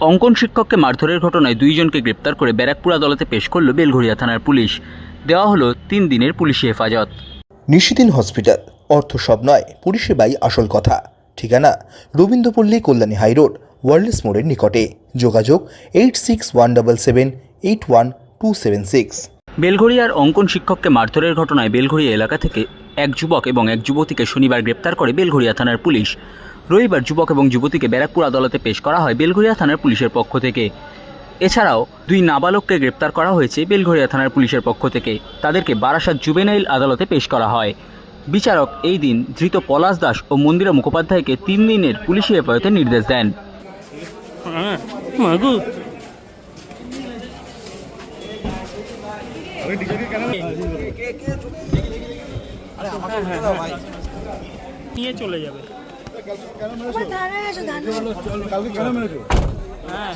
অঙ্কন শিক্ষককে মারধরের ঘটনায় দুইজনকে গ্রেপ্তার করে ব্যারাকপুর আদালতে পেশ করল বেলঘড়িয়া থানার পুলিশ। দেওয়া হলো তিন দিনের পুলিশি হেফাজত। নিশিদিন হসপিটাল অর্থ সব নয় পরিষেবাই আসল কথা। ঠিকানা রবীন্দ্রপল্লী কল্যাণী হাইরোড ওয়ার্ল্ডস মোড়ের নিকটে। যোগাযোগ eight six one double seven eight one two seven six. বেলঘড়িয়ার অঙ্কন শিক্ষককে মারধরের ঘটনায় বেলঘড়িয়া এলাকা থেকে এক যুবক এবং এক যুবতীকে শনিবার গ্রেপ্তার করে বেলঘড়িয়া থানার পুলিশ। রবিবার যুবক এবং যুবতীকে ব্যারাকপুর আদালতে পেশ করা হয় বেলঘরিয়া থানার পুলিশের পক্ষ থেকে। এছাড়াও দুই নাবালককে গ্রেপ্তার করা হয়েছে বেলঘরিয়া থানার পুলিশের পক্ষ থেকে। তাদেরকে বারাসাত জুবেনাইল আদালতে পেশ করা হয়। বিচারক এই দিন ধৃত পলাশ দাস ও মন্দিরা মুখোপাধ্যায়কে তিন দিনের পুলিশি হেফাজতের নির্দেশ দেন। নিয়ে চলে যাবে। হ্যাঁ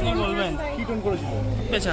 কি বলবেন? কি টোন করেছিল পেছা